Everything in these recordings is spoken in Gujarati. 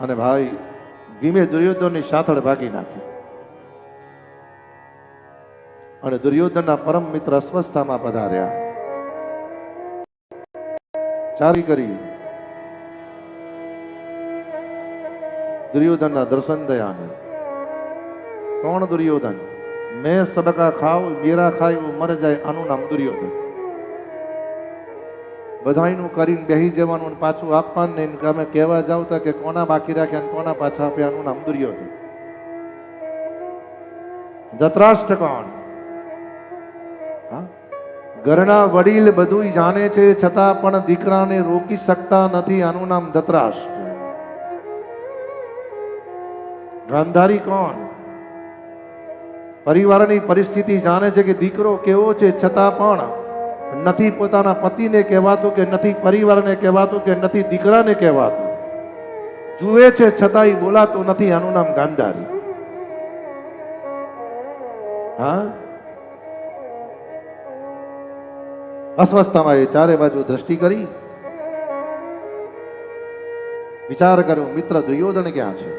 અને ભાઈ ભીમે દુર્યોધનની સાથળ ભાગી નાખી. અને દુર્યોધનના પરમ મિત્ર અસ્વસ્થામાં પધાર્યા. ચારી કરી. દુર્યોધનના દર્શન થયા કોણ દુર્યોધન? મેં સબકા ખાવ મેરા ખાય મર જાય આનું નામ દુર્યોધન. બધાયનું કરીને બેસી જવાનું અને પાછું આપવાનું નહીં. અમે કહેવા જાવ તો કે કોના બાકી રાખ્યા અને કોના પાછા આપ્યા આનું નામ દુર્યોધન. ધતરાષ્ટ્ર કોણ હા? ઘરના વડીલ બધું જાણે છે, છતાં પણ દીકરાને રોકી શકતા નથી આનું નામ ધતરાષ્ટ્ર ગાંધારી કોણ? પરિવારની પરિસ્થિતિ જાણે છે કે દીકરો કેવો છે, છતાં પણ નથી પોતાના પતિને કહેવાતું કે નથી પરિવારને કહેવાતું કે નથી દીકરાને કહેવાતું. જુએ છે, છતાંય બોલાતું નથી આનું નામ ગાંધારી. હા? અસ્વસ્થમાં એ ચારે બાજુ દ્રષ્ટિ કરી. વિચાર કર્યો, મિત્ર, દુર્યોધન ક્યાં છે?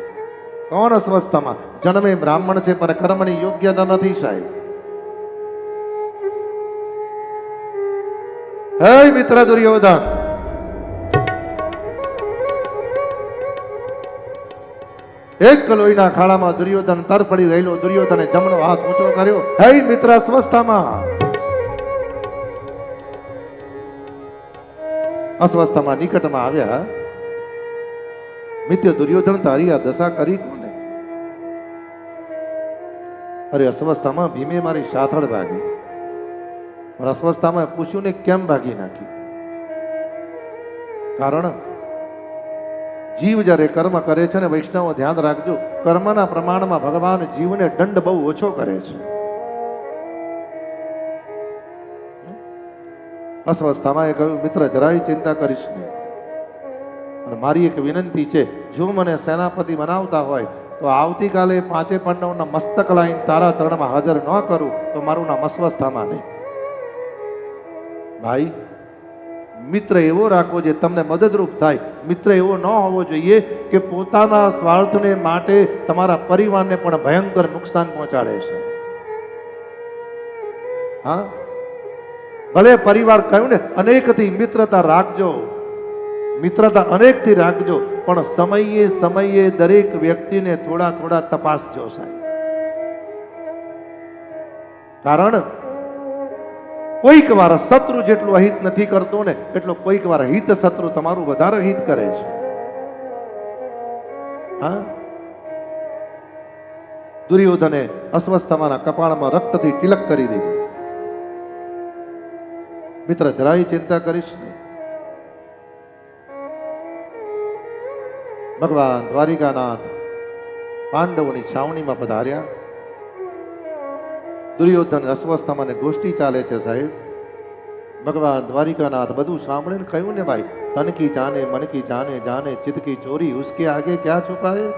કોણ અસ્વસ્થમાં જન્મે બ્રાહ્મણ છે, પણ કર્મની યોગ્યતા નથી સાહેબ. હે મિત્ર દુર્યોધન એક લોહીના ખાડામાં દુર્યોધન તર પડી રહેલો દુર્યોધને જમણો હાથ ઊંચો કર્યો. હે મિત્ર અસ્વસ્થતામાં અસ્વસ્થતામાં નિકટમાં આવ્યા. મિત્ર દુર્યોધન તારી આ દશા કરી કોને? અરે, અસ્વસ્થામાં ભીમે મારી સાથળ ભાગી. પણ અસ્વસ્થામાં પૂછ્યું ને કેમ ભાગી નાખી? કારણ જીવ જ્યારે કર્મ કરે છે ને વૈષ્ણવ ધ્યાન રાખજો, કર્મના પ્રમાણમાં ભગવાન જીવને દંડ બહુ ઓછો કરે છે. અસ્વસ્થામાં એ કહ્યું મિત્ર જરાય ચિંતા કરીશ નહીં. અને મારી એક વિનંતી છે, જો મને સેનાપતિ બનાવતા હોય, તો આવતીકાલે પાંચે પાંડવના મસ્તક લાઈન તારા ચરણમાં હાજર ન કરું, તો મારું નામ અસ્વસ્થામાં નહીં. ભાઈ, મિત્ર એવો રાખવો જોઈએ તમને મદદરૂપ થાય. મિત્ર એવો ન હોવો જોઈએ કે પોતાના સ્વાર્થને માટે તમારા પરિવારને પણ ભયંકર નુકસાન પહોંચાડે છે. હા? ભલે પરિવાર કહ્યું ને, અનેકથી મિત્રતા રાખજો. મિત્રતા અનેકથી રાખજો, પણ સમયે સમયે દરેક વ્યક્તિને થોડા થોડા તપાસજો સાહેબ. કારણ કોઈક વાર શત્રુ જેટલું અહિત નથી કરતો ને, એટલો કોઈક વાર હિત શત્રુ તમારું વધારે હિત કરે છે. હા? દુર્યોધને અસ્વસ્થમાના કપાળમાં રક્તથી તિલક કરી દીધું. મિત્ર, જરાય ચિંતા કરીશ ને ભગવાન દ્વારિકાનાથ પાંડવોની છાવણીમાં પધાર્યા. દુર્યોધન અસ્વસ્થામાં ગોષ્ઠી ચાલે છે સાહેબ. ભગવાન દ્વારિકાનાથ બધું સાંભળીને કહ્યું ને ભાઈ તનકી જાને મનકી જાને જાને ચિતકી ચોરી, ઉસકે આગે ક્યાં છુપાય?